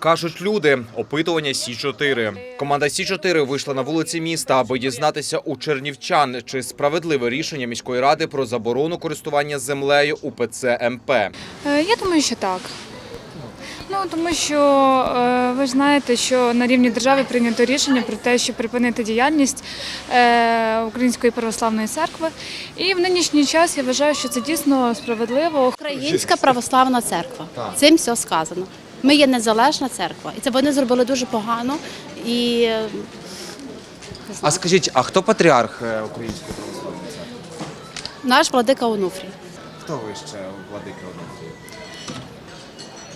Кажуть люди, опитування Сі 4 Команда Сі 4 вийшла на вулиці міста, аби дізнатися у чернівчан, чи справедливе рішення міської ради про заборону користування землею УПЦ МП. Е, Я думаю, що так. Ну тому що е, ви ж знаєте, що на рівні держави прийнято рішення про те, щоб припинити діяльність е, Української православної церкви. І в нинішній час я вважаю, що це дійсно справедливо. Українська православна церква. Цим все сказано. Ми є незалежна церква, і це вони зробили дуже погано. І е, А скажіть, а хто патріарх е, української православної церкви? наш владика Онуфрій. Хто ви ще владики одного?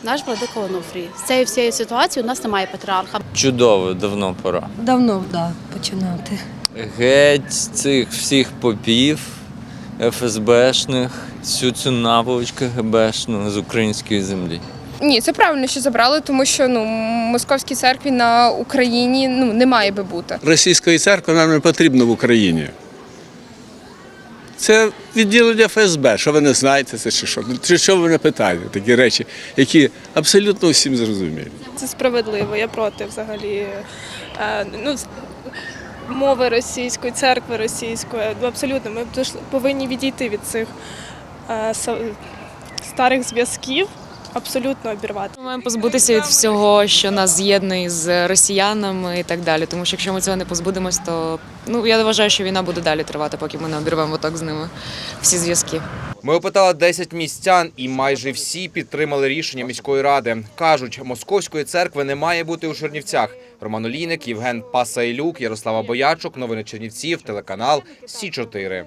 Наш владика Онуфрій. З цієї всієї ситуації у нас немає патріарха. Чудово, давно пора. Давно да, починати. Геть цих всіх попів, ФСБшних, всю цю наволочку ГБшну з української землі. Ні, це правильно, що забрали, тому що ну московській церкві на Україні ну не має би бути. Російської церкви нам не потрібно в Україні. Це відділення ФСБ. Що ви не знаєте, це чи що? Чи що ви не питаєте? Такі речі, які абсолютно всім зрозумілі. Це справедливо. Я проти взагалі е, ну, мови російської, церкви російської. Ну, Абсолютно, ми повинні відійти від цих е, старих зв'язків, абсолютно обірвати. Ми маємо позбутися від всього, що нас з'єднує з росіянами і так далі. Тому що якщо ми цього не позбудемось, то ну я вважаю, що війна буде далі тривати, поки ми не обірвемо так з ними всі зв'язки. Ми опитали 10 містян, і майже всі підтримали рішення міської ради. кажуть, московської церкви не має бути у Чернівцях. Роман Олійник, Євген Пасайлюк, Ярослава Боячук. Новини Чернівців, телеканал Сі 4